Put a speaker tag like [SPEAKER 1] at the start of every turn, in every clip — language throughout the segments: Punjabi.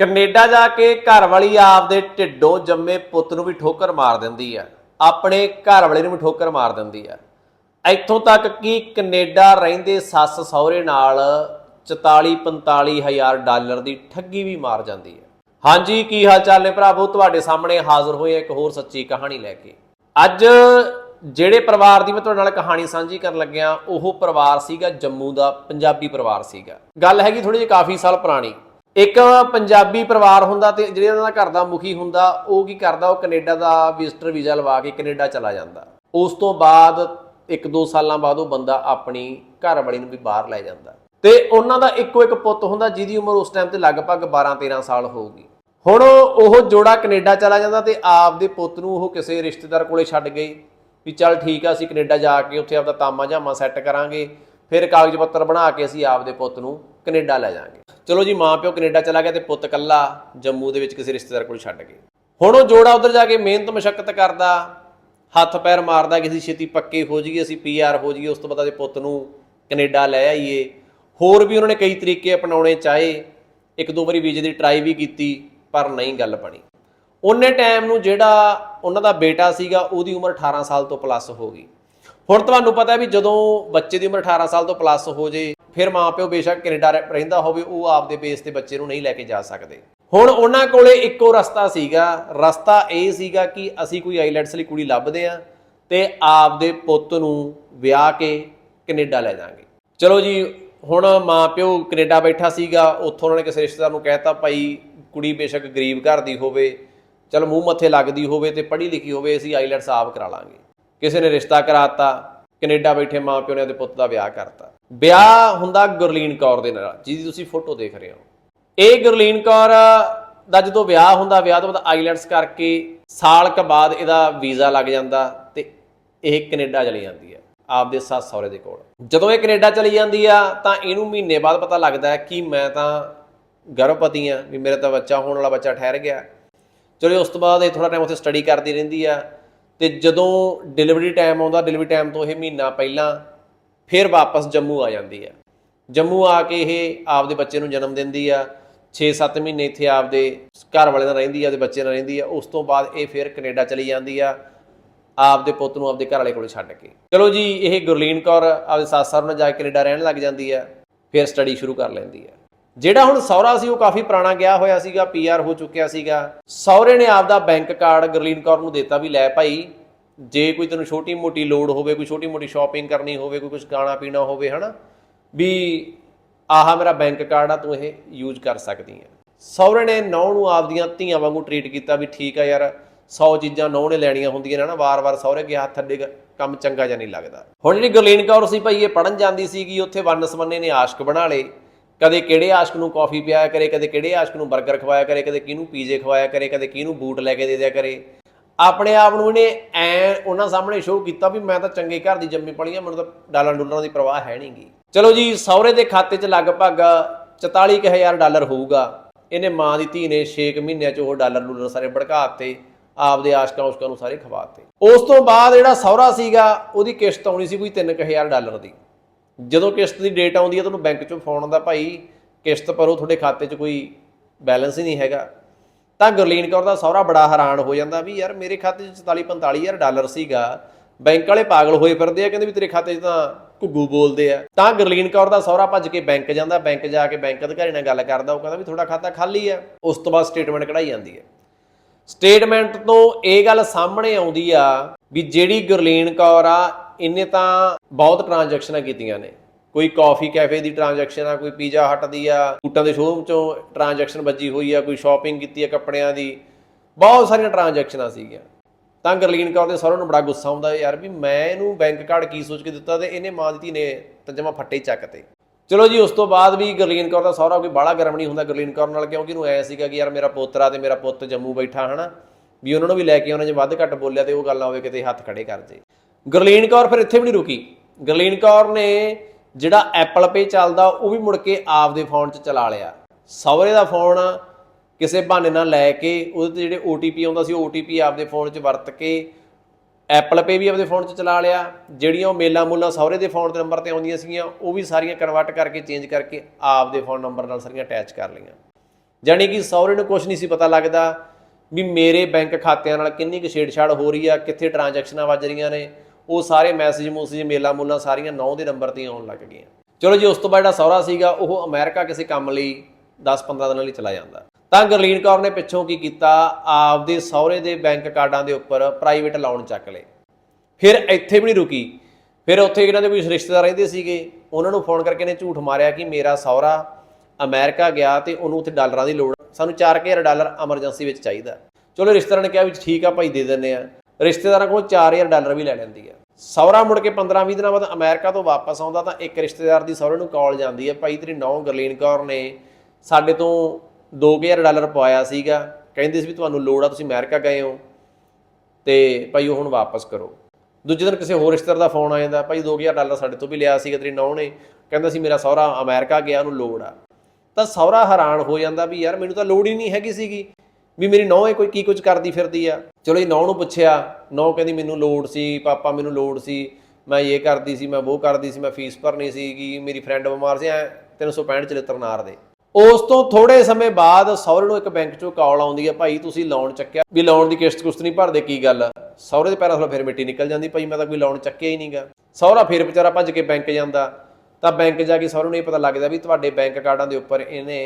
[SPEAKER 1] ਕੈਨੇਡਾ ਜਾ ਕੇ ਘਰ ਵਾਲੀ ਆਪਦੇ ਢਿੱਡੋਂ ਜੰਮੇ ਪੁੱਤ ਨੂੰ ਵੀ ਠੋਕਰ ਮਾਰ ਦਿੰਦੀ ਆ। ਆਪਣੇ ਘਰ ਵਾਲੇ ਨੂੰ ਵੀ ਠੋਕਰ ਮਾਰ ਦਿੰਦੀ ਆ। ਇੱਥੋਂ ਤੱਕ ਕਿ ਕੈਨੇਡਾ ਰਹਿੰਦੇ ਸੱਸ ਸਹੁਰੇ ਨਾਲ 44 45 ਹਜ਼ਾਰ ਡਾਲਰ ਦੀ ਠੱਗੀ ਵੀ ਮਾਰ ਜਾਂਦੀ ਹੈ ਹਾਂਜੀ, ਕੀ ਹਾਲ ਚਾਲ ਨੇ ਭਰਾਵੋ? ਤੁਹਾਡੇ ਸਾਹਮਣੇ ਹਾਜ਼ਰ ਹੋਏ ਇੱਕ ਹੋਰ ਸੱਚੀ ਕਹਾਣੀ ਲੈ ਕੇ। ਅੱਜ ਜਿਹੜੇ ਪਰਿਵਾਰ ਦੀ ਮੈਂ ਤੁਹਾਡੇ ਨਾਲ ਕਹਾਣੀ ਸਾਂਝੀ ਕਰਨ ਲੱਗਿਆ, ਉਹ ਪਰਿਵਾਰ ਸੀਗਾ ਜੰਮੂ ਦਾ, ਪੰਜਾਬੀ ਪਰਿਵਾਰ ਸੀਗਾ। ਗੱਲ ਹੈਗੀ ਥੋੜੀ ਜਿਹੀ ਕਾਫੀ ਸਾਲ ਪੁਰਾਣੀ। ਇੱਕ ਪੰਜਾਬੀ ਪਰਿਵਾਰ ਹੁੰਦਾ ਤੇ ਜਿਹੜੇ ਉਹਨਾਂ ਦਾ ਘਰ ਦਾ ਮੁਖੀ ਹੁੰਦਾ, ਉਹ ਕੀ ਕਰਦਾ? ਉਹ ਕੈਨੇਡਾ ਦਾ ਵਿਜ਼ਟਰ ਵੀਜ਼ਾ ਲਵਾ ਕੇ ਕੈਨੇਡਾ ਚਲਾ ਜਾਂਦਾ। ਉਸ ਤੋਂ ਬਾਅਦ ਇੱਕ ਦੋ ਸਾਲਾਂ ਬਾਅਦ ਉਹ ਬੰਦਾ ਆਪਣੀ ਘਰ ਵਾਲੀ ਨੂੰ ਵੀ ਬਾਹਰ ਲੈ ਜਾਂਦਾ। ਤੇ ਉਹਨਾਂ ਦਾ ਇੱਕੋ ਇੱਕ ਪੁੱਤ ਹੁੰਦਾ ਜਿਹਦੀ ਉਮਰ ਉਸ ਟਾਈਮ ਤੇ ਲਗਭਗ 12-13 ਸਾਲ ਹੋਊਗੀ। ਹੁਣ ਉਹ ਜੋੜਾ ਕੈਨੇਡਾ ਚਲਾ ਜਾਂਦਾ ਤੇ ਆਪਦੇ ਪੁੱਤ ਨੂੰ ਉਹ ਕਿਸੇ ਰਿਸ਼ਤੇਦਾਰ ਕੋਲੇ ਛੱਡ ਗਏ ਵੀ ਚੱਲ ਠੀਕ ਆ, ਅਸੀਂ ਕੈਨੇਡਾ ਜਾ ਕੇ ਉੱਥੇ ਆਪਦਾ ਤਾਮਾ ਜਾਮਾ ਸੈੱਟ ਕਰਾਂਗੇ। ਫਿਰ ਕਾਗਜ਼ ਪੱਤਰ ਬਣਾ ਕੇ ਅਸੀਂ ਆਪਦੇ ਪੁੱਤ ਨੂੰ ਕੈਨੇਡਾ ਲੈ ਜਾਾਂਗੇ ਚਲੋ ਜੀ ਮਾਂ ਪਿਓ ਕੈਨੇਡਾ ਚਲਾ ਗਿਆ ਤੇ ਪੁੱਤ ਕੱਲਾ ਜੰਮੂ ਦੇ ਵਿੱਚ ਕਿਸੇ ਰਿਸ਼ਤੇਦਾਰ ਕੋਲ ਛੱਡ ਗਏ। ਹੁਣ ਉਹ ਜੋੜਾ ਉਧਰ ਜਾ ਕੇ ਮਿਹਨਤ ਮਸ਼ੱਕਤ ਕਰਦਾ, ਹੱਥ ਪੈਰ ਮਾਰਦਾ ਕਿਸੇ ਛੇਤੀ ਪੱਕੇ ਹੋ ਜਾਈਏ, ਅਸੀਂ ਪੀਆਰ ਹੋ ਜਾਈਏ, ਉਸ ਤੋਂ ਬਾਅਦ ਦੇ ਪੁੱਤ ਨੂੰ ਕੈਨੇਡਾ ਲੈ ਆਈਏ। ਹੋਰ ਵੀ ਉਹਨਾਂ ਨੇ ਕਈ ਤਰੀਕੇ ਅਪਣਾਉਣੇ ਚਾਹੇ, ਇੱਕ ਦੋ ਵਾਰੀ ਵੀਜ਼ੇ ਦੀ ਟਰਾਈ ਵੀ ਕੀਤੀ, ਪਰ ਨਹੀਂ ਗੱਲ ਬਣੀ। ਉਹਨੇ ਟਾਈਮ ਨੂੰ ਜਿਹੜਾ ਉਹਨਾਂ ਦਾ ਬੇਟਾ ਸੀਗਾ, ਉਹਦੀ ਉਮਰ 18 ਸਾਲ ਤੋਂ ਪਲੱਸ ਹੋ ਗਈ। ਹੁਣ ਤੁਹਾਨੂੰ ਪਤਾ ਹੈ ਵੀ ਜਦੋਂ ਬੱਚੇ ਦੀ ਉਮਰ 18 ਸਾਲ ਤੋਂ ਪਲੱਸ ਹੋ ਜੇ, ਫਿਰ ਮਾਪਿਓ ਬੇਸ਼ੱਕ ਕੈਨੇਡਾ ਰਹਿੰਦਾ ਹੋਵੇ, ਉਹ ਆਪਦੇ ਬੇਸ ਤੇ ਬੱਚੇ ਨੂੰ ਨਹੀਂ ਲੈ ਕੇ ਜਾ ਸਕਦੇ। ਹੁਣ ਉਹਨਾਂ ਕੋਲੇ ਇੱਕੋ ਰਸਤਾ ਸੀਗਾ। ਰਸਤਾ ਇਹ ਸੀਗਾ ਕਿ ਅਸੀਂ ਕੋਈ ਆਈਲੈਟਸ ਲਈ ਕੁੜੀ ਲੱਭਦੇ ਆ ਤੇ ਆਪਦੇ ਪੁੱਤ ਨੂੰ ਵਿਆਹ ਕੇ ਕੈਨੇਡਾ ਲੈ ਜਾਾਂਗੇ ਚਲੋ ਜੀ, ਹੁਣ ਮਾਪਿਓ ਕੈਨੇਡਾ ਬੈਠਾ ਸੀਗਾ, ਉੱਥੋਂ ਉਹਨਾਂ ਨੇ ਕਿਸੇ ਰਿਸ਼ਤੇਦਾਰ ਨੂੰ ਕਹਿਤਾ ਭਾਈ ਕੁੜੀ ਬੇਸ਼ੱਕ ਗਰੀਬ ਘਰ ਦੀ ਹੋਵੇ, ਚਲ ਮੂੰਹ ਮੱਥੇ ਲੱਗਦੀ ਹੋਵੇ ਤੇ ਪੜ੍ਹੀ ਲਿਖੀ ਹੋਵੇ, ਅਸੀਂ ਆਈਲੈਟਸ ਆਪ ਕਰਾ ਲਾਂਗੇ। ਕਿਸੇ ਨੇ ਰਿਸ਼ਤਾ ਕਰਾਤਾ, ਕੈਨੇਡਾ ਬੈਠੇ ਮਾਪਿਓ ਨੇ ਉਹਦੇ ਪੁੱਤ ਦਾ ਵਿਆਹ ਕਰਤਾ। ਵਿਆਹ ਹੁੰਦਾ ਗੁਰਲੀਨ ਕੌਰ ਦੇ ਨਾਲ, ਜਿਹਦੀ ਤੁਸੀਂ ਫੋਟੋ ਦੇਖ ਰਹੇ ਹੋ। ਇਹ ਗੁਰਲੀਨ ਕੌਰ ਦਾ ਜਦੋਂ ਵਿਆਹ ਹੁੰਦਾ, ਵਿਆਹ ਤੋਂ ਬਾਅਦ ਆਈਲੈਂਡਸ ਕਰਕੇ ਸਾਲ ਕ ਬਾਅਦ ਇਹਦਾ ਵੀਜ਼ਾ ਲੱਗ ਜਾਂਦਾ ਤੇ ਇਹ ਕੈਨੇਡਾ ਚਲੀ ਜਾਂਦੀ ਹੈ, ਆਪਦੇ ਸੱਸ ਸਹੁਰੇ ਦੇ ਕੋਲ। ਜਦੋਂ ਇਹ ਕੈਨੇਡਾ ਚਲੀ ਜਾਂਦੀ ਆ, ਤਾਂ ਇਹਨੂੰ ਮਹੀਨੇ ਬਾਅਦ ਪਤਾ ਲੱਗਦਾ ਹੈ ਕਿ ਮੈਂ ਤਾਂ ਗਰਭਵਤੀ ਆ ਵੀ ਮੇਰਾ ਤਾਂ ਬੱਚਾ ਹੋਣ ਵਾਲਾ ਬੱਚਾ ਠਹਿਰ ਗਿਆ। ਚਲੋ ਉਸ ਤੋਂ ਬਾਅਦ ਇਹ ਥੋੜਾ ਟਾਈਮ ਉੱਥੇ ਸਟੱਡੀ ਕਰਦੀ ਰਹਿੰਦੀ ਆ। ਤੇ ਜਦੋਂ ਡਿਲੀਵਰੀ ਟਾਈਮ ਆਉਂਦਾ ਡਿਲੀਵਰੀ ਟਾਈਮ ਤੋਂ ਇਹ ਮਹੀਨਾ ਪਹਿਲਾਂ ਫਿਰ ਵਾਪਸ ਜੰਮੂ ਆ ਜਾਂਦੀ ਆ ਜੰਮੂ ਆ ਕੇ ਇਹ ਆਪਦੇ ਬੱਚੇ ਨੂੰ ਜਨਮ ਦਿੰਦੀ ਆ 6-7 ਮਹੀਨੇ ਇੱਥੇ ਆਪਦੇ ਘਰ ਵਾਲੇ ਨਾਲ ਰਹਿੰਦੀ ਆ ਤੇ ਬੱਚੇ ਨਾਲ ਰਹਿੰਦੀ ਆ, ਉਸ ਤੋਂ ਬਾਅਦ ਇਹ ਫਿਰ ਕੈਨੇਡਾ ਚਲੀ ਜਾਂਦੀ ਆ, ਆਪਦੇ ਪੁੱਤ ਨੂੰ ਆਪਦੇ ਘਰ ਵਾਲੇ ਕੋਲ ਛੱਡ ਕੇ। ਚਲੋ ਜੀ, ਇਹ ਗੁਰਲੀਨ ਕੌਰ ਆਪਦੇ ਸੱਸ ਸਹੁਰੇ ਨਾਲ ਜਾ ਕੇ ਕੈਨੇਡਾ ਰਹਿਣ ਲੱਗ ਜਾਂਦੀ ਆ, ਫਿਰ ਸਟੱਡੀ ਸ਼ੁਰੂ ਕਰ ਲੈਂਦੀ ਆ। ਜਿਹੜਾ ਹੁਣ ਸਹੁਰਾ ਸੀ, ਉਹ ਕਾਫੀ ਪੁਰਾਣਾ ਗਿਆ ਹੋਇਆ ਸੀਗਾ ਪੀਆਰ ਹੋ ਚੁੱਕਿਆ ਸੀਗਾ। ਸਹੁਰੇ ਨੇ ਆਪਦਾ ਬੈਂਕ ਕਾਰਡ ਗੁਰਲੀਨ ਕੌਰ ਨੂੰ ਦਿੱਤਾ ਵੀ ਲੈ ਭਾਈ, ਜੇ ਕੋਈ ਤੈਨੂੰ ਛੋਟੀ ਮੋਟੀ ਲੋੜ ਹੋਵੇ, ਕੋਈ ਛੋਟੀ ਮੋਟੀ ਸ਼ਾਪਿੰਗ ਕਰਨੀ ਹੋਵੇ, ਕੋਈ ਕੁਝ ਖਾਣਾ ਪੀਣਾ ਹੋਵੇ, ਹਨਾ, ਵੀ ਆਹ ਮੇਰਾ ਬੈਂਕ ਕਾਰਡ ਆ, ਤੂੰ ਇਹ ਯੂਜ਼ ਕਰ ਸਕਦੀ ਹੈ। ਸਹੁਰੇ ਨੇ ਨੌ ਨੂੰ ਆਪਦੀਆਂ ਧੀਆਂ ਵਾਂਗੂ ਟਰੀਟ ਕੀਤਾ ਵੀ ਠੀਕ ਆ ਯਾਰ 100 ਚੀਜ਼ਾਂ ਨੌ ਨੇ ਲੈਣੀਆਂ ਹੁੰਦੀਆਂ ਨੇ ਨਾ ਵਾਰ-ਵਾਰ ਸਹੁਰੇ ਅੱਗੇ ਹੱਥ ਅੱਡੇ ਕੰਮ ਚੰਗਾ ਜਾਂ ਨਹੀਂ ਲੱਗਦਾ। ਹੁਣ ਜਿਹੜੀ ਗੁਰਲੀਨ ਕੌਰ ਸੀ ਭਾਈ, ਇਹ ਪੜਨ ਜਾਂਦੀ ਸੀਗੀ, ਉੱਥੇ ਵੰਨ ਸਵੰਨੇ ਨੇ ਆਸ਼ਕ ਬਣਾ ਲਏ। ਕਦੇ ਕਿਹੜੇ ਆਸ਼ਕ ਨੂੰ ਕਾਫੀ ਪਿਆਇਆ ਕਰੇ, ਕਦੇ ਕਿਹੜੇ ਆਸ਼ਕ ਨੂੰ 버ਗਰ ਖਵਾਇਆ ਕਰੇ, ਕਦੇ ਕਿਹਨੂੰ ਪੀਜ਼ੇ ਖਵਾਇਆ ਕਰੇ, ਕਦੇ ਕਿਹਨੂੰ ਬੂਟ ਲੈ ਕੇ ਦੇ ਦਿਆ ਕਰੇ। ਆਪਣੇ ਆਪ ਨੂੰ ਇਹਨੇ ਐ ਉਹਨਾਂ ਸਾਹਮਣੇ ਸ਼ੋਅ ਕੀਤਾ ਵੀ ਮੈਂ ਤਾਂ ਚੰਗੇ ਘਰ ਦੀ ਜੰਮੀ ਪਲੀ ਆ, ਮੈਨੂੰ ਤਾਂ ਡਾਲਰ ਡੁੱਲਰਾਂ ਦੀ ਪਰਵਾਹ ਹੈ ਨਹੀਂਗੀ ਚਲੋ ਜੀ, ਸਹੁਰੇ ਦੇ ਖਾਤੇ 'ਚ ਲਗਭਗ 44000 ਡਾਲਰ ਹੋਊਗਾ। ਇਹਨੇ ਮਾਂ ਦੀ ਧੀ ਨੇ 6 ਮਹੀਨਿਆਂ 'ਚ ਉਹ ਡਾਲਰ ਡੂਲਰ ਸਾਰੇ ਭੜਕਾਤੇ ਆਪਦੇ ਆਸ਼ਕਾਂ ਉਸ਼ਕਾਂ ਨੂੰ ਸਾਰੇ ਖਵਾਤੇ ਉਸ ਤੋਂ ਬਾਅਦ ਜਿਹੜਾ ਸਹੁਰਾ ਸੀਗਾ, ਉਹਦੀ ਕਿਸ਼ਤ ਆਉਣੀ ਸੀ ਕੋਈ 3000 ਡਾਲਰ ਦੀ। ਜਦੋਂ ਕਿਸ਼ਤ ਦੀ ਡੇਟ ਆਉਂਦੀ ਹੈ, ਤੁਹਾਨੂੰ ਬੈਂਕ 'ਚੋਂ ਫੋਨ ਆਉਂਦਾ, ਭਾਈ, ਕਿਸ਼ਤ ਭਰੋ, ਤੁਹਾਡੇ ਖਾਤੇ 'ਚ ਕੋਈ ਬੈਲੈਂਸ ਹੀ ਨਹੀਂ ਹੈਗਾ। ਤਾਂ ਗੁਰਲੀਨ ਕੌਰ ਦਾ ਸਹੁਰਾ ਬੜਾ ਹੈਰਾਨ ਹੋ ਜਾਂਦਾ ਵੀ, ਯਾਰ, ਮੇਰੇ ਖਾਤੇ 'ਚ 44 45000 ਡਾਲਰ ਸੀਗਾ। ਬੈਂਕ ਵਾਲੇ ਪਾਗਲ ਹੋਏ ਫਿਰਦੇ ਆ, ਕਹਿੰਦੇ ਵੀ ਤੇਰੇ ਖਾਤੇ 'ਚ ਤਾਂ ਘੁੱਗੂ ਬੋਲਦੇ ਆ। ਤਾਂ ਗੁਰਲੀਨ ਕੌਰ ਦਾ ਸਹੁਰਾ ਭੱਜ ਕੇ ਬੈਂਕ ਜਾਂਦਾ ਬੈਂਕ ਜਾ ਕੇ ਬੈਂਕ ਅਧਿਕਾਰੀ ਨਾਲ ਗੱਲ ਕਰਦਾ, ਉਹ ਕਹਿੰਦਾ ਵੀ ਤੁਹਾਡਾ ਖਾਤਾ ਖਾਲੀ ਆ। ਉਸ ਤੋਂ ਬਾਅਦ ਸਟੇਟਮੈਂਟ ਕਢਾਈ ਜਾਂਦੀ ਹੈ। ਸਟੇਟਮੈਂਟ ਤੋਂ ਇਹ ਗੱਲ ਸਾਹਮਣੇ ਆਉਂਦੀ ਆ ਵੀ ਜਿਹੜੀ ਗੁਰਲੀਨ ਕੌਰ ਆ, ਇਹਨੇ ਤਾਂ ਬਹੁਤ ਟ੍ਰਾਂਜੈਕਸ਼ਨਾਂ ਕੀਤੀਆਂ ਨੇ। ਕੋਈ ਕਾਫੀ ਕੈਫੇ ਦੀ ਟ੍ਰਾਂਜੈਕਸ਼ਨ ਆ, ਕੋਈ ਪੀਜ਼ਾ ਹਟ ਦੀ ਆ, ਬੂਟਾਂ ਦੇ ਸ਼ੋਰੂਮ ਚੋਂ ਟ੍ਰਾਂਜੈਕਸ਼ਨ ਵੱਜੀ ਹੋਈ ਆ, ਕੋਈ ਸ਼ਾਪਿੰਗ ਕੀਤੀ ਆ ਕੱਪੜਿਆਂ ਦੀ, ਬਹੁਤ ਸਾਰੀਆਂ ਟ੍ਰਾਂਜੈਕਸ਼ਨਾਂ ਸੀਗੀਆਂ। ਤਾਂ ਗੁਰਲੀਨ ਕੌਰ ਦੇ ਸਹੁਰੇ ਨੂੰ ਬੜਾ ਗੁੱਸਾ ਆਉਂਦਾ ਯਾਰ ਵੀ ਮੈਂ ਇਹਨੂੰ ਬੈਂਕ ਕਾਰਡ ਕੀ ਸੋਚ ਕੇ ਦਿੱਤਾ ਤੇ ਇਹਨੇ ਮਾਂ ਦੀ ਧੀ ਨੇ ਤਾਂ ਜਮਾ ਫੱਟੇ ਚੱਕਤੇ ਚਲੋ ਜੀ, ਉਸ ਤੋਂ ਬਾਅਦ ਵੀ ਗੁਰਲੀਨ ਕੌਰ ਦਾ ਸਹੁਰਾ ਕੋਈ ਬਾਹਲਾ ਗਰਮ ਨਹੀਂ ਹੁੰਦਾ ਗੁਰਲੀਨ ਕੌਰ ਨਾਲ, ਕਿਉਂਕਿ ਇਹਨੂੰ ਐ ਸੀਗਾ ਕਿ ਯਾਰ ਮੇਰਾ ਪੋਤਰਾ ਤੇ ਮੇਰਾ ਪੁੱਤ ਜੰਮੂ ਬੈਠਾ, ਹਨਾ? ਵੀ ਉਹਨਾਂ ਨੂੰ ਵੀ ਲੈ ਕੇ ਉਹਨਾਂ ਜੇ ਵੱਧ ਘੱਟ ਬੋਲਿਆ ਤੇ ਉਹ ਗੱਲ ਆਵੇ ਕਿਤੇ ਹੱਥ ਖੜੇ ਕਰ ਜੇ। ਗੁਰਲੀਨ ਕੌਰ ਫਿਰ ਇੱਥੇ ਵੀ ਨਹੀਂ ਰੁਕੀ। ਗੁਰਲੀਨ ਕੌਰ ਨੇ ਜਿਹੜਾ ਐਪਲ ਪੇ ਚੱਲਦਾ, ਉਹ ਵੀ ਮੁੜ ਕੇ ਆਪਦੇ ਫੋਨ 'ਚ ਚਲਾ ਲਿਆ। ਸਹੁਰੇ ਦਾ ਫੋਨ ਕਿਸੇ ਬਹਾਨੇ ਨਾਲ ਲੈ ਕੇ, ਉਹਦੇ ਤੇ ਜਿਹੜੇ OTP ਆਉਂਦਾ ਸੀ, ਉਹ OTP ਆਪਦੇ ਫੋਨ 'ਚ ਵਰਤ ਕੇ ਐਪਲ ਪੇ ਵੀ ਆਪਦੇ ਫੋਨ 'ਚ ਚਲਾ ਲਿਆ। ਜਿਹੜੀਆਂ ਉਹ ਮੇਲਾਂ ਮੂਲਾਂ ਸਹੁਰੇ ਦੇ ਫੋਨ ਦੇ ਨੰਬਰ ਤੇ ਆਉਂਦੀਆਂ ਸੀਗੀਆਂ, ਉਹ ਵੀ ਸਾਰੀਆਂ ਕਨਵਰਟ ਕਰਕੇ ਚੇਂਜ ਕਰਕੇ ਆਪਦੇ ਫੋਨ ਨੰਬਰ ਨਾਲ ਸਾਰੀਆਂ ਅਟੈਚ ਕਰ ਲਈਆਂ। ਜਾਣੀ ਕਿ ਸਹੁਰੇ ਨੂੰ ਕੁਝ ਨਹੀਂ ਸੀ ਪਤਾ ਲੱਗਦਾ। ਵੀ ਮੇਰੇ ਬੈਂਕ ਖਾਤਿਆਂ ਨਾਲ ਕਿੰਨੀ ਕੁ ਛੇੜਛਾੜ ਹੋ ਰਹੀ ਆ, ਕਿੱਥੇ ਟ੍ਰਾਂਜੈਕਸ਼ਨਾਂ ਵੱਜ ਰਹੀਆਂ ਨੇ, ਉਹ ਸਾਰੇ ਮੈਸੇਜ ਮੂਸੇਜ ਮੇਲਾ ਮੂਲਾਂ ਸਾਰੀਆਂ ਨੌ ਦੇ ਨੰਬਰ ਤੇ ਆਉਣ ਲੱਗ ਗਈਆਂ। ਚਲੋ ਜੀ, ਉਸ ਤੋਂ ਬਾਅਦ ਜਿਹੜਾ ਸਹੁਰਾ ਸੀਗਾ, ਉਹ ਅਮਰੀਕਾ ਕਿਸੇ ਕੰਮ ਲਈ 10-15 ਦਿਨਾਂ ਲਈ ਚਲਾ ਜਾਂਦਾ। ਤਾਂ ਗਰਲੀਨ ਕੌਰ ਨੇ ਪਿੱਛੋਂ ਕੀ ਕੀਤਾ? ਆਪਦੇ ਸਹੁਰੇ ਦੇ ਬੈਂਕ ਕਾਰਡਾਂ ਦੇ ਉੱਪਰ ਪ੍ਰਾਈਵੇਟ ਲਾਉਣ ਚੱਕ ਲਏ। ਫਿਰ ਇੱਥੇ ਵੀ ਨਹੀਂ ਰੁਕੀ। ਫਿਰ ਉੱਥੇ ਇਹਨਾਂ ਦੇ ਕੋਈ ਰਿਸ਼ਤੇਦਾਰ ਰਹਿੰਦੇ ਸੀਗੇ। ਉਹਨਾਂ ਨੂੰ ਫੋਨ ਕਰਕੇ ਨੇ ਝੂਠ ਮਾਰਿਆ ਕਿ ਮੇਰਾ ਸਹੁਰਾ ਅਮਰੀਕਾ ਗਿਆ ਤੇ ਉਹਨੂੰ ਉੱਥੇ ਡਾਲਰਾਂ ਦੀ ਲੋੜ ਸਾਨੂੰ 4000 ਡਾਲਰ ਐਮਰਜੈਂਸੀ ਵਿੱਚ ਚਾਹੀਦਾ। ਚਲੋ ਰਿਸ਼ਤੇਦਾਰਾਂ ਨੇ ਕਿਹਾ ਵੀ ਠੀਕ ਆ, ਭਾਈ ਦੇ ਦਿੰਦੇ ਆ। ਰਿਸ਼ਤੇਦਾਰਾਂ ਕੋਲ 4000 ਡਾਲਰ ਵੀ ਲੈ ਲੈਂਦੀ ਆ। ਸਹੁਰਾ ਮੁੜ ਕੇ 15-20 ਦਿਨਾਂ ਬਾਅਦ ਅਮਰੀਕਾ ਤੋਂ ਵਾਪਸ ਆਉਂਦਾ ਤਾਂ ਇੱਕ ਰਿਸ਼ਤੇਦਾਰ ਦੀ ਸਹੁਰੇ ਨੂੰ ਕਾਲ ਜਾਂਦੀ ਹੈ ਭਾਈ ਤੇਰੀ ਨੌਂ ਗਰਲੀਨ ਕੌਰ ਨੇ ਸਾਡੇ ਤੋਂ 2000 ਡਾਲਰ ਪਵਾਇਆ ਸੀਗਾ। ਕਹਿੰਦੇ ਸੀ ਵੀ ਤੁਹਾਨੂੰ ਲੋੜ ਆ, ਤੁਸੀਂ ਅਮਰੀਕਾ ਗਏ ਹੋ। ਤੇ ਭਾਈ ਉਹ ਹੁਣ ਵਾਪਸ ਕਰੋ। ਦੂਜੇ ਦਿਨ ਕਿਸੇ ਹੋਰ ਰਿਸ਼ਤੇਦਾਰ ਦਾ ਫੋਨ ਆ ਜਾਂਦਾ, ਭਾਈ 2000 ਡਾਲਰ ਸਾਡੇ ਤੋਂ ਵੀ ਲਿਆ ਸੀਗਾ, ਤੇਰੀ ਨੌਂ ਨੇ। ਕਹਿੰਦਾ ਸੀ ਮੇਰਾ ਸਹੁਰਾ ਅਮਰੀਕਾ ਗਿਆ, ਉਹਨੂੰ ਲੋੜ ਆ। ਤਾਂ ਸਹੁਰਾ ਹੈਰਾਨ ਹੋ ਜਾਂਦਾ ਵੀ ਯਾਰ ਮੈਨੂੰ ਤਾਂ ਲੋੜ ਹੀ ਨਹੀਂ ਹੈਗੀ ਸੀਗੀ ਵੀ ਮੇਰੀ ਨੌਂ ਇਹ ਕੋਈ ਕੀ ਕੁਝ ਕਰਦੀ ਫਿਰਦੀ ਆ। ਚਲੋ ਇਹ ਨੌਂ ਨੂੰ ਪੁੱਛਿਆ, ਨੌਂ ਕਹਿੰਦੀ ਮੈਨੂੰ ਲੋੜ ਸੀ, ਪਾਪਾ ਮੈਨੂੰ ਲੋੜ ਸੀ, ਮੈਂ ਇਹ ਕਰਦੀ ਸੀ, ਮੈਂ ਉਹ ਕਰਦੀ ਸੀ, ਮੈਂ ਫੀਸ ਭਰਨੀ ਸੀਗੀ, ਮੇਰੀ ਫਰੈਂਡ ਬਿਮਾਰ ਸੀ, ਐ 365 ਚਲਿੱਤਰ ਨਾਰ ਦੇ। ਉਸ ਤੋਂ ਥੋੜੇ ਸਮੇਂ ਬਾਅਦ ਸਹੁਰੇ ਨੂੰ ਇੱਕ ਬੈਂਕ ਚੋਂ ਕਾਲ ਆਉਂਦੀ ਹੈ ਭਾਈ ਤੁਸੀਂ ਲੋਨ ਚੱਕਿਆ? ਵੀ ਲੋਨ ਦੀ ਕਿਸ਼ਤ ਕੁਸ਼ਤ ਨਹੀਂ ਭਰਦੇ, ਕੀ ਗੱਲ? ਆ? ਸਹੁਰੇ ਦੇ ਪੈਰਾਂ ਥੱਲੇ ਫਿਰ ਮਿੱਟੀ ਨਿਕਲ ਜਾਂਦੀ, ਭਾਈ ਮੈਂ ਤਾਂ ਕੋਈ ਲੋਨ ਚੱਕਿਆ ਹੀ ਨਹੀਂਗਾ ਸਹੁਰਾ ਫਿਰ ਵਿਚਾਰਾ ਭੱਜ ਕੇ ਬੈਂਕ ਜਾਂਦਾ। ਤਾਂ ਬੈਂਕ ਜਾ ਕੇ ਸਹੁਰੇ ਨੂੰ ਇਹ ਪਤਾ ਲੱਗਦਾ ਵੀ ਤੁਹਾਡੇ ਬੈਂਕ ਕਾਰਡਾਂ ਦੇ ਉੱਪਰ ਇਹਨੇ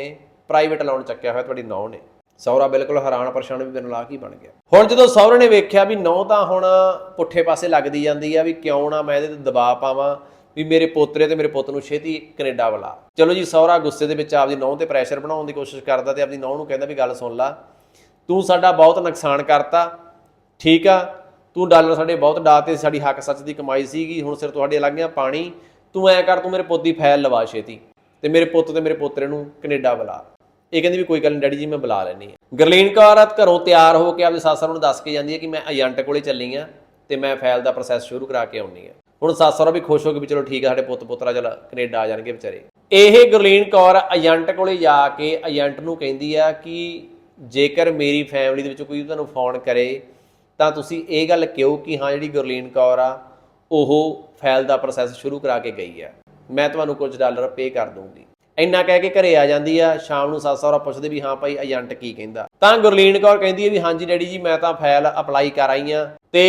[SPEAKER 1] ਪ੍ਰਾਈਵੇਟ ਲੋਨ ਚੱਕਿਆ ਹੋਇਆ, ਤੁਹਾਡੀ ਨੌਂ ਨੇ। ਸਹੁਰਾ ਬਿਲਕੁਲ ਹੈਰਾਨ ਪਰੇਸ਼ਾਨ ਵੀ ਮੇਰੇ ਨਾਲ ਕੀ ਬਣ ਗਿਆ। ਹੁਣ ਜਦੋਂ ਸਹੁਰੇ ਨੇ ਵੇਖਿਆ ਵੀ ਨੌਂ ਤਾਂ ਹੁਣ ਪੁੱਠੇ ਪਾਸੇ ਲੱਗਦੀ ਜਾਂਦੀ ਆ ਵੀ ਕਿਉਂ ਨਾ ਮੈਂ ਇਹਦੇ ਤੇ ਦਬਾਅ ਪਾਵਾਂ, ਵੀ ਮੇਰੇ ਪੋਤਰੇ ਤੇ ਮੇਰੇ ਪੁੱਤ ਨੂੰ ਛੇਤੀ ਕੈਨੇਡਾ ਬੁਲਾ। ਚਲੋ ਜੀ, ਸਹੁਰਾ ਗੁੱਸੇ ਦੇ ਵਿੱਚ ਆਪਦੀ ਨੌਂ ਤੇ ਪ੍ਰੈਸ਼ਰ ਬਣਾਉਣ ਦੀ ਕੋਸ਼ਿਸ਼ ਕਰਦਾ ਤੇ ਆਪਦੀ ਨੌਂ ਨੂੰ ਕਹਿੰਦਾ ਵੀ ਗੱਲ ਸੁਣ ਲਾ। ਤੂੰ ਸਾਡਾ ਬਹੁਤ ਨੁਕਸਾਨ ਕਰਤਾ, ਠੀਕ ਆ। ਤੂੰ ਡਾਲਰ ਸਾਡੇ ਬਹੁਤ ਡਾਤੇ ਸਾਡੀ ਹੱਕ ਸੱਚ ਦੀ ਕਮਾਈ ਸੀਗੀ, ਹੁਣ ਸਿਰ ਤੁਹਾਡੇ ਲੱਗ ਗਿਆ ਪਾਣੀ। ਤੂੰ ਐ ਕਰ, ਤੂੰ ਮੇਰੇ ਪੁੱਤ ਦੀ ਫਾਈਲ ਲਵਾ ਛੇਤੀ ਤੇ ਮੇਰੇ ਪੁੱਤ ਤੇ ਮੇਰੇ ਪੋਤਰੇ ਨੂੰ ਕੈਨੇਡਾ ਬੁਲਾ। ਇਹ ਕਹਿੰਦੀ ਵੀ ਕੋਈ ਗੱਲ ਨਹੀਂ ਡੈਡੀ ਜੀ, ਮੈਂ ਬੁਲਾ ਲੈਣੀ ਹੈ। ਗਰਲੀਨ ਕੌਰ ਘਰੋਂ ਤਿਆਰ ਹੋ ਕੇ ਆਪਦੇ ਸੱਸ ਨੂੰ ਦੱਸ ਕੇ ਜਾਂਦੀ ਹੈ ਕਿ ਮੈਂ ਏਜੰਟ ਕੋਲੇ ਚੱਲੀ ਆ ਤੇ ਮੈਂ ਫਾਈਲ ਦਾ ਪ੍ਰੋਸੈਸ ਸ਼ੁਰੂ ਕਰਾ ਕੇ ਆਉਣੀ ਆ ਹੁਣ ਸੱਸ ਸਹੁਰਾ ਵੀ ਖੁਸ਼ ਹੋ ਕੇ ਵੀ ਚਲੋ ਠੀਕ ਆ, ਸਾਡੇ ਪੁੱਤ ਪੁੱਤਰਾ ਚਲ ਕੈਨੇਡਾ ਆ ਜਾਣਗੇ ਵਿਚਾਰੇ। ਇਹ ਗਰਲੀਨ ਕੌਰ ਏਜੰਟ ਕੋਲੇ ਜਾ ਕੇ ਏਜੰਟ ਨੂੰ ਕਹਿੰਦੀ ਆ ਕਿ ਜੇਕਰ ਮੇਰੀ ਫੈਮਿਲੀ ਦੇ ਵਿੱਚ ਕੋਈ ਤੁਹਾਨੂੰ ਫੋਨ ਕਰੇ ਤਾਂ ਤੁਸੀਂ ਇਹ ਗੱਲ ਕਿਉਂ ਕਿ ਹਾਂ ਜਿਹੜੀ ਗੁਰਲੀਨ ਕੌਰ ਆ ਉਹ ਫਾਈਲ ਦਾ ਪ੍ਰੋਸੈਸ ਸ਼ੁਰੂ ਕਰਾ ਕੇ ਗਈ ਆ ਮੈਂ ਤੁਹਾਨੂੰ ਕੁਝ ਡਾਲਰ ਪੇ ਕਰ ਦੂੰਗੀ ਇੰਨਾ ਕਹਿ ਕੇ ਘਰੇ ਆ ਜਾਂਦੀ ਆ, ਸ਼ਾਮ ਨੂੰ ਸੱਸ ਸਹੁਰਾ ਪੁੱਛਦੇ ਵੀ ਹਾਂ ਭਾਈ ਏਜੰਟ ਕੀ ਕਹਿੰਦਾ। ਤਾਂ ਗੁਰਲੀਨ ਕੌਰ ਕਹਿੰਦੀ ਹੈ ਵੀ ਹਾਂਜੀ ਡੈਡੀ ਜੀ, ਮੈਂ ਤਾਂ ਫਾਈਲ ਅਪਲਾਈ ਕਰ ਆਈ ਆ ਤੇ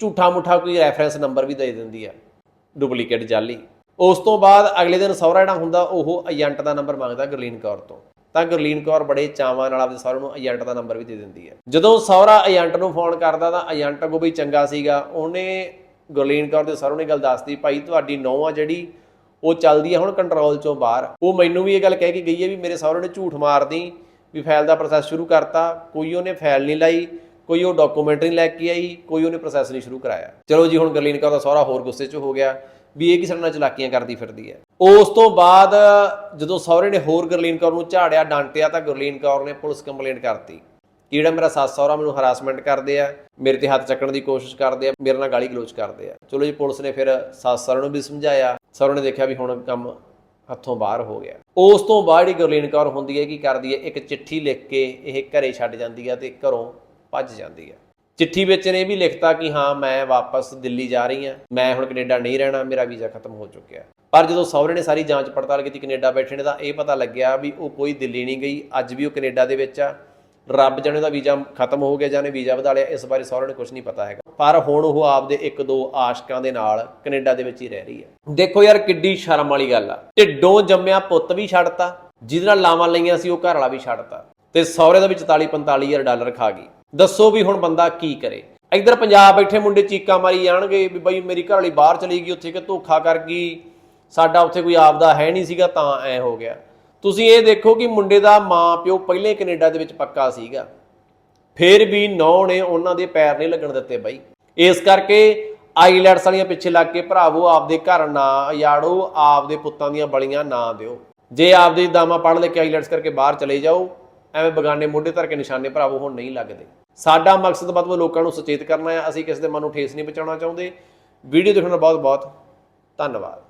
[SPEAKER 1] ਝੂਠਾ ਮੁੱਠਾ ਕੋਈ ਰੈਫਰੈਂਸ ਨੰਬਰ ਵੀ ਦੇ ਦਿੰਦੀ ਆ ਡੁਪਲੀਕੇਟ ਜਾਲੀ। ਉਸ ਤੋਂ ਬਾਅਦ ਅਗਲੇ ਦਿਨ ਸਹੁਰਾ ਜਿਹੜਾ ਹੁੰਦਾ, ਉਹ ਏਜੰਟ ਦਾ ਨੰਬਰ ਮੰਗਦਾ ਗੁਰਲੀਨ ਕੌਰ ਤੋਂ। ਤਾਂ ਗੁਰਲੀਨ ਕੌਰ ਬੜੇ ਚਾਵਾਂ ਨਾਲ ਆਪਣੇ ਸਹੁਰੇ ਨੂੰ ਏਜੰਟ ਦਾ ਨੰਬਰ ਵੀ ਦੇ ਦਿੰਦੀ ਹੈ। ਜਦੋਂ ਸਹੁਰਾ ਏਜੰਟ ਨੂੰ ਫੋਨ ਕਰਦਾ ਤਾਂ ਏਜੰਟ ਅੱਗੋਂ ਵੀ ਚੰਗਾ ਸੀਗਾ। ਉਹਨੇ ਗੁਰਲੀਨ ਕੌਰ ਦੇ ਸਹੁਰੇ ਨੇ ਗੱਲ ਦੱਸਦੀ ਭਾਈ, ਤੁਹਾਡੀ ਨੌਂ ਆ ਜਿਹੜੀ ਉਹ ਚੱਲਦੀ ਆ ਹੁਣ ਕੰਟਰੋਲ ਚੋਂ ਬਾਹਰ। ਉਹ ਮੈਨੂੰ ਵੀ ਇਹ ਗੱਲ ਕਹਿ ਕੇ ਗਈ ਹੈ ਵੀ ਮੇਰੇ ਸਹੁਰੇ ਨੇ ਝੂਠ ਮਾਰਦੀ ਵੀ ਫਾਈਲ ਦਾ ਪ੍ਰੋਸੈਸ ਸ਼ੁਰੂ ਕਰਤਾ। ਕੋਈ ਉਹਨੇ ਫਾਈਲ ਨਹੀਂ ਲਾਈ, ਕੋਈ ਉਹ ਡਾਕੂਮੈਂਟ ਨਹੀਂ ਲੈ ਕੇ ਆਈ, ਕੋਈ ਉਹਨੇ ਪ੍ਰੋਸੈਸ ਨਹੀਂ ਸ਼ੁਰੂ ਕਰਾਇਆ। ਚਲੋ ਜੀ, ਹੁਣ ਗਰਲੀਨ ਕੌਰ ਦਾ ਸਹੁਰਾ ਹੋਰ ਗੁੱਸੇ 'ਚ ਹੋ ਗਿਆ ਵੀ ਇਹ ਕਿਸੇ ਨਾਲ ਚਲਾਕੀਆਂ ਕਰਦੀ ਫਿਰਦੀ ਹੈ। ਉਸ ਤੋਂ ਬਾਅਦ ਜਦੋਂ ਸਹੁਰੇ ਨੇ ਹੋਰ ਗਰਲੀਨ ਕੌਰ ਨੂੰ ਝਾੜਿਆ, ਡਾਂਟਿਆ ਤਾਂ ਗਰਲੀਨ ਕੌਰ ਨੇ ਪੁਲਿਸ ਕੰਪਲੇਂਟ ਕਰਤੀ। ਜਿਹੜਾ ਮੇਰਾ ਸੱਸ ਸਹੁਰਾ ਮੈਨੂੰ ਹਰਾਸਮੈਂਟ ਕਰਦੇ ਆ, ਮੇਰੇ ਤੇ ਹੱਥ ਚੱਕਣ ਦੀ ਕੋਸ਼ਿਸ਼ ਕਰਦੇ ਆ, ਮੇਰੇ ਨਾਲ ਗਾਲੀ ਗਲੋਚ ਕਰਦੇ ਆ। ਚਲੋ ਜੀ, ਪੁਲਿਸ ਨੇ ਫਿਰ ਸੱਸ ਸਹੁਰੇ ਨੂੰ ਵੀ ਸਮਝਾਇਆ, ਸਹੁਰੇ ਨੇ ਦੇਖਿਆ ਵੀ ਹੁਣ ਕੰਮ ਹੱਥੋਂ ਬਾਹਰ ਹੋ ਗਿਆ। ਉਸ ਤੋਂ ਬਾਅਦ ਜਿਹੜੀ ਗੁਰਲੀਨ ਕੌਰ ਹੁੰਦੀ ਹੈ ਕੀ ਕਰਦੀ ਹੈ? ਇੱਕ ਚਿੱਠੀ ਲਿਖ ਕੇ ਇਹ ਘਰੇ ਛੱਡ ਜਾਂਦੀ ਹੈ ਤੇ ਘਰੋਂ ਭੱਜ ਜਾਂਦੀ ਹੈ। ਚਿੱਠੀ ਵਿੱਚ ਨੇ ਇਹ ਵੀ ਲਿਖਤਾ ਕਿ ਹਾਂ, ਮੈਂ ਵਾਪਸ ਦਿੱਲੀ ਜਾ ਰਹੀ ਹਾਂ, ਮੈਂ ਹੁਣ ਕੈਨੇਡਾ ਨਹੀਂ ਰਹਿਣਾ, ਮੇਰਾ ਵੀਜ਼ਾ ਖਤਮ ਹੋ ਚੁੱਕਿਆ। ਪਰ ਜਦੋਂ ਸਹੁਰੇ ਨੇ ਸਾਰੀ ਜਾਂਚ ਪੜਤਾਲ ਕੀਤੀ ਕੈਨੇਡਾ ਬੈਠੇ ਨੇ ਤਾਂ ਇਹ ਪਤਾ ਲੱਗਿਆ ਵੀ ਉਹ ਕੋਈ ਦਿੱਲੀ ਨਹੀਂ ਗਈ, ਅੱਜ ਵੀ ਉਹ ਕੈਨੇਡਾ ਦੇ ਵਿੱਚ ਆ। ਰੱਬ ਜਾਣੇ ਦਾ ਵੀਜ਼ਾ ਖਤਮ ਹੋ ਗਿਆ ਜਾਨੇ ਵੀਜ਼ਾ ਵਧਾ ਲਿਆ, ਇਸ ਬਾਰੇ ਸਹੁਰੇ ਨੂੰ ਕੁਝ ਨਹੀਂ ਪਤਾ ਹੈਗਾ। ਪਰ ਹੁਣ ਉਹ ਆਪਦੇ ਇੱਕ ਦੋ ਆਸ਼ਕਾਂ ਦੇ ਨਾਲ ਕੈਨੇਡਾ ਦੇ ਵਿੱਚ ਹੀ ਰਹਿ ਰਹੀ ਹੈ। ਦੇਖੋ ਯਾਰ ਕਿੱਡੀ ਸ਼ਰਮ ਵਾਲੀ ਗੱਲ ਆ। ਢਿੱਡੋਂ ਜੰਮਿਆ ਪੁੱਤ ਵੀ ਛੱਡਤਾ, ਜਿਹਦੇ ਨਾਲ ਲਾਵਾਂ ਲਈਆਂ ਸੀ ਉਹ ਘਰ ਵਾਲਾ ਵੀ ਛੱਡਤਾ। ਤੇ ਸਹੁਰੇ ਦਾ ਵੀ 44 45000 ਡਾਲਰ ਖਾ ਗਈ। ਦੱਸੋ ਵੀ ਹੁਣ ਬੰਦਾ ਕੀ ਕਰੇ। ਇੱਧਰ ਪੰਜਾਬ ਬੈਠੇ ਮੁੰਡੇ ਚੀਕਾਂ ਮਾਰੀ ਜਾਣਗੇ ਵੀ ਬਈ ਮੇਰੀ ਘਰ ਵਾਲੀ ਬਾਹਰ ਚਲੀ ਗਈ, ਉੱਥੇ ਕਿ ਧੋਖਾ ਕਰ ਗਈ। ਸਾਡਾ ਉੱਥੇ ਕੋਈ ਆਪਦਾ ਹੈ ਨਹੀਂ ਸੀਗਾ, ਤਾਂ ਐ ਹੋ ਗਿਆ। ਤੁਸੀਂ ਇਹ ਦੇਖੋ ਕਿ ਮੁੰਡੇ ਦਾ ਮਾਂ ਪਿਓ ਪਹਿਲੇ ਕੈਨੇਡਾ ਦੇ ਵਿੱਚ ਪੱਕਾ ਸੀਗਾ। ਫਿਰ ਵੀ ਨੌ ਨੇ ਉਹਨਾਂ ਦੇ ਪੈਰ ਨਹੀਂ ਲੱਗਣ ਦਿੱਤੇ ਬਾਈ। ਇਸ ਕਰਕੇ ਆਈਲੈਟਸ ਵਾਲੀਆਂ ਪਿੱਛੇ ਲੱਗ ਕੇ ਭਰਾਵੋ, ਆਪਦੇ ਘਰ ਨਾ ਯਾੜੋ ਆਪਦੇ ਪੁੱਤਾਂ ਦੀਆਂ ਬਲੀਆਂ ਨਾ ਦਿਓ। ਜੇ ਆਪਦੇ ਦਾਮਾ ਪੜ੍ਹ ਲੈ ਕੇ ਆਈਲੈਟਸ ਕਰਕੇ ਬਾਹਰ ਚਲੇ ਜਾਓ, ਐਵੇਂ ਬਗਾਨੇ ਮੋਢੇ ਧਰ ਕੇ ਨਿਸ਼ਾਨੇ ਭਰਾਵੋ ਹੁਣ ਨਹੀਂ ਲੱਗਦੇ। ਸਾਡਾ ਮਕਸਦ ਮਤਲਬ ਲੋਕਾਂ ਨੂੰ ਸੁਚੇਤ ਕਰਨਾ ਹੈ, ਅਸੀਂ ਕਿਸੇ ਦੇ ਮਨ ਨੂੰ ਠੇਸ ਨਹੀਂ ਪਹੁੰਚਾਉਣਾ ਚਾਹੁੰਦੇ। ਵੀਡੀਓ ਦੇਖਣ ਦਾ ਬਹੁਤ ਬਹੁਤ ਧੰਨਵਾਦ।